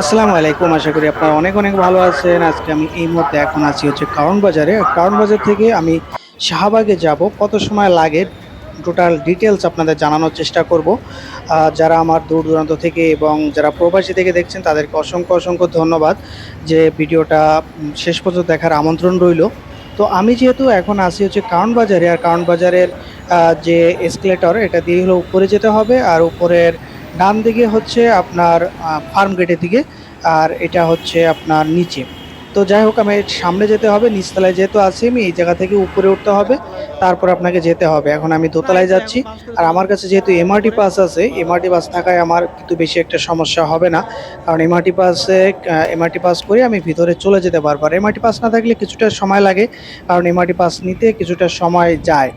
আসসালামু আলাইকুম, আশা করি আপনারা অনেক অনেক ভালো আছেন। আজকে আমি এই মুহূর্তে এখন আছি হচ্ছে কারণ বাজারে। কারণ বাজার থেকে আমি শাহবাগে যাব। কত সময় লাগে? টোটাল ডিটেলস আপনাদের জানানোর চেষ্টা করব। যারা আমার দূর দূরান্ত থেকে এবং যারা প্রবাসী থেকে দেখছেন, তাদেরকে অসংখ্য অসংখ্য ধন্যবাদ যে ভিডিওটা শেষ পর্যন্ত দেখার আমন্ত্রণ রইল। তো আমি যেহেতু এখন আসি হচ্ছে কারণ বাজারে, আর কারণ বাজারের যে এসকেলেটর এটা দিয়ে হলো উপরে যেতে হবে, আর উপরের ডান দিকে হচ্ছে আপনার ফার্ম গেটের দিকে, আর এটা হচ্ছে আপনার নিচে। তো যাই হোক, আমি সামনে যেতে হবে, নিচতলায় যেহেতু আছি আমি, এই জায়গা থেকে উপরে উঠতে হবে। তারপর আপনাকে যেতে হবে। এখন আমি দোতলায় যাচ্ছি। আর আমার কাছে যেহেতু এমআরটি পাস আছে এমআরটি পাস থাকায় আমার কিন্তু বেশি একটা সমস্যা হবে না। কারণ এমআরটি পাসে এমআরটি পাস করে আমি ভিতরে চলে যেতে পারব। আর এমআরটি পাস না থাকলে কিছুটা সময় লাগে, কারণ এমআরটি পাস নিতে কিছুটা সময় যায়।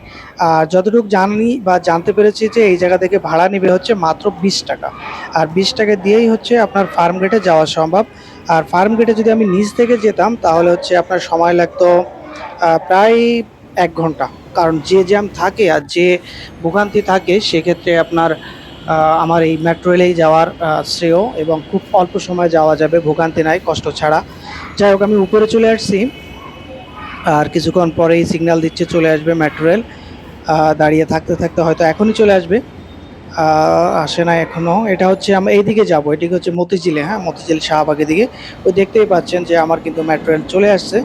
আর যতটুকু জানি বা জানতে পেরেছি যে এই জায়গা থেকে ভাড়া নেবে হচ্ছে মাত্র বিশ টাকা। আর বিশ টাকা দিয়েই হচ্ছে আপনার ফার্ম গেটে যাওয়া সম্ভব। আর ফার্ম গেটে যদি আমি নিচ থেকে যেতাম, তাহলে হচ্ছে আপনার সময় লাগতো প্রায় এক ঘণ্টা। কারণ যে জ্যাম থাকে আর যে ভোগান্তি থাকে, সেক্ষেত্রে আপনার আমার এই মেট্রো রেলেই যাওয়ার শ্রেয় এবং খুব অল্প সময় যাওয়া যাবে, ভোগান্তি নাই, কষ্ট ছাড়া। যাই হোক, আমি উপরে চলে আসছি। আর কিছুক্ষণ পরেই সিগন্যাল দিচ্ছে, চলে আসবে মেট্রো রেল দাঁড়িয়ে থাকতে থাকতে হয়তো এখনই চলে আসবে। আসে না এখনও এটা হচ্ছে আমরা এইদিকে যাব। এদিকে হচ্ছে মতিঝিলে হ্যাঁ মতিঝিল শাহবাগের দিকে। ওই দেখতেই পাচ্ছেন যে আমার কিন্তু মেট্রো রেল চলে আসছে।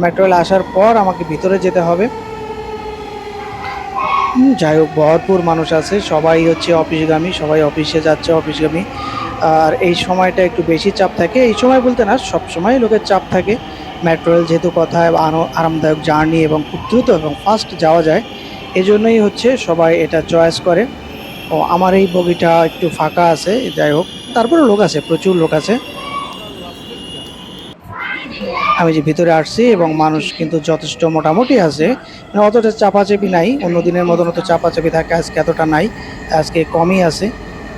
মেট্রো রেল আসার পর আমাকে ভিতরে যেতে হবে। যাই হোক, ভরপুর মানুষ আছে, সবাই হচ্ছে অফিসগামী, সবাই অফিসে যাচ্ছে অফিসগামী। আর এই সময়টা একটু বেশি চাপ থাকে। এই সময় বলতে না সব সময় লোকের চাপ থাকে। মেট্রো রেল যেহেতু আনো- আরামদায়ক জার্নি এবং খুব দ্রুত এবং ফাস্ট যাওয়া যায়, এজন্যই হচ্ছে সবাই এটা চয়েস করে। ও, আমার এই বগিটা একটু ফাঁকা আছে, যাই হোক। তারপরে লোক আছে, প্রচুর লোক আছে। আমি যে ভিতরে আসছি এবং মানুষ কিন্তু যথেষ্ট মোটামুটি আছে মানে অতটা চাপাচাপি নাই, অন্য দিনের মতন অত চাপাচাপি থাকে আজকে এতটা নাই, আজকে কমই আছে।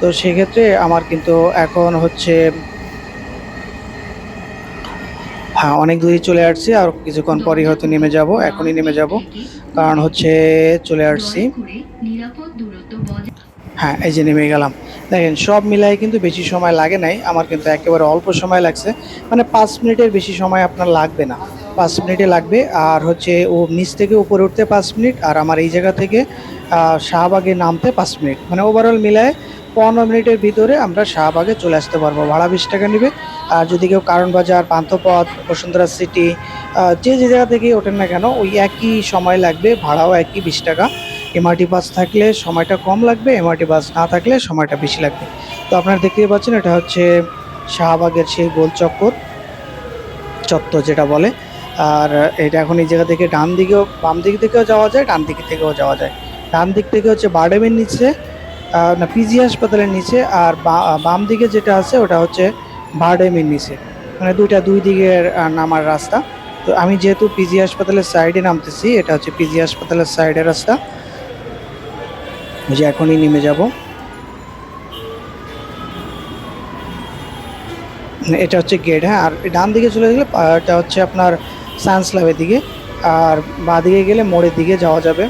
তো সেক্ষেত্রে আমার কিন্তু এখন হচ্ছে হ্যাঁ অনেক দূরই চলে আসছি আর কিছুক্ষণ পরই হয়তো নেমে যাব, এখনই নেমে যাব। কারণ হচ্ছে চলে আসছি। হ্যাঁ এই যে নেমে গেলাম। দেখেন, সব মিলাই কিন্তু বেশি সময় লাগে নাই। আমার কিন্তু একেবারে অল্প সময় লাগছে। মানে পাঁচ মিনিটের বেশি সময় আপনার লাগবে না। পাঁচ মিনিটে লাগবে। আর হচ্ছে ও নিচ থেকে উপরে উঠতে পাঁচ মিনিট, আর আমার এই জায়গা থেকে শাহবাগে নামতে পাঁচ মিনিট। মানে ওভারঅল মিলায় পনেরো মিনিটের ভিতরে আমরা শাহবাগে চলে আসতে পারব। ভাড়া বিশ টাকা নেবে। আর যদি কেউ কারণ বাজার পান্থপথ, বসুন্ধরা সিটি যে যে জায়গা থেকে ওঠেন না কেন, ওই একই সময় লাগবে। ভাড়াও একই বিশ টাকা। এমআরটি বাস থাকলে সময়টা কম লাগবে এমআরটি বাস না থাকলে সময়টা বেশি লাগবে। তো আপনারা দেখতেই পাচ্ছেন এটা হচ্ছে শাহবাগের সেই গোল চক্কর চত্বর যেটা বলে। আর এটা এখন এই জায়গা থেকে ডান দিকেও, বাম দিক থেকেও যাওয়া যায়, ডান দিক থেকেও যাওয়া যায়। ডান দিক থেকে হচ্ছে বারডেমের নিচে না পিজি হাসপাতালের নিচে, আর বাম দিকে যেটা আছে ওটা হচ্ছে বারডেমের নিচে। মানে দুইটা দুই দিকের নামার রাস্তা। তো আমি যেহেতু পিজি হাসপাতালের সাইডে নামতেছি, এটা হচ্ছে পিজি হাসপাতালের সাইডের রাস্তা। যে এখনই নেমে যাব। এটা হচ্ছে গেট হ্যাঁ আর ডান দিকে চলে গেলে এটা হচ্ছে আপনার সায়েন্স ল্যাবের দিকে, আর বাঁ দিকে গেলে মোড়ের দিকে যাওয়া যাবে।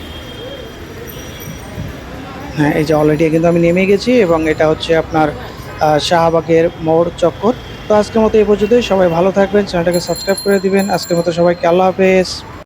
হ্যাঁ এই যে অলরেডি কিন্তু আমি নেমে গেছি এবং এটা হচ্ছে আপনার শাহবাগের মোড় চক্কর। তো আজকের মতো এই পর্যন্তই, সবাই ভালো থাকবেন, চ্যানেলটাকে সাবস্ক্রাইব করে দিবেন। আজকের মতো সবাইকে আল্লাহ হাফেজ।